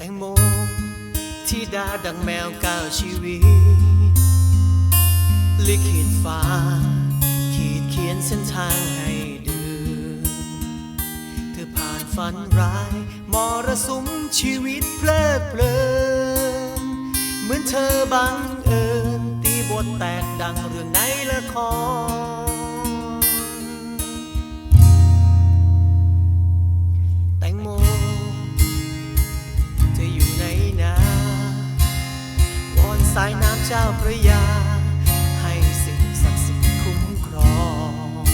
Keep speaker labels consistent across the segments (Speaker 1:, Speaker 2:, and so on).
Speaker 1: แตงโมที่ดาดังแมวก้าวชีวิต ลิขิตฟ้า ขีดเขียนเส้นทางให้เดินเธอผ่านฝันร้าย มรสุมชีวิตเพลิดเพลิน เหมือนเธอบังเอิญตีบทแตกดังเรื่องในละครายน้ำเจ้าพระยา ให้สิ่งศักดิ์สิทธิ์คุ้มครอง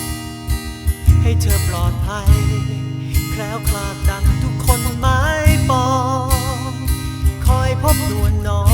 Speaker 1: ให้เธอปลอดภัย แคล้วคลาดดังทุกคนหมายปอง คอยพบนวลน้อง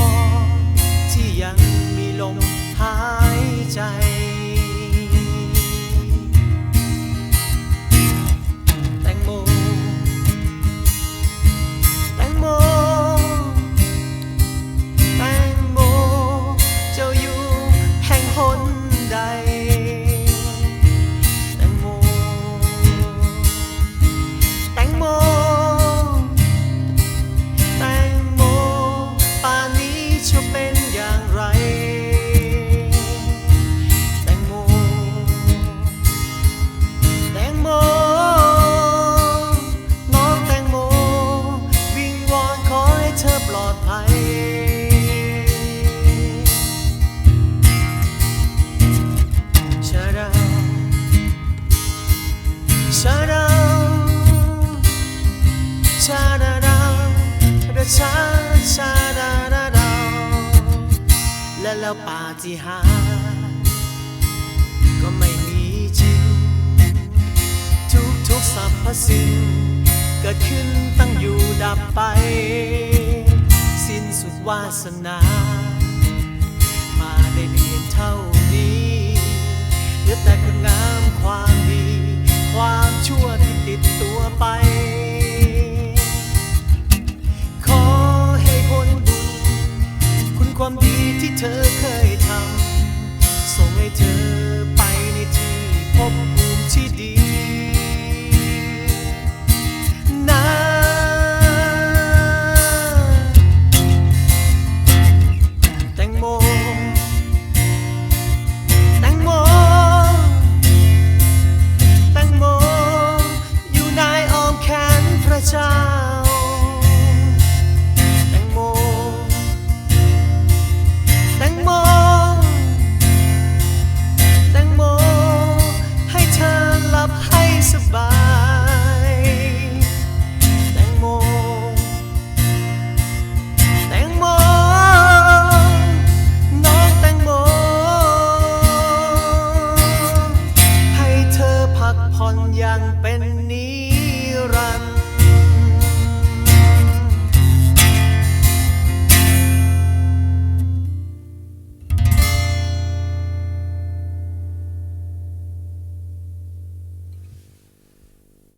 Speaker 1: แล้วปาฏิหา ก็ไม่มีจริง ทุกทุกสรรพสิ่ง เกิดขึ้นตั้งอยู่ดับไป สิ้นสุดวาสนา มาได้เพียงเท่านี้เหลือแต่คุณงามความดี ความดีที่เธอเคยทำ ส่งให้เธอไปในที่พบ gran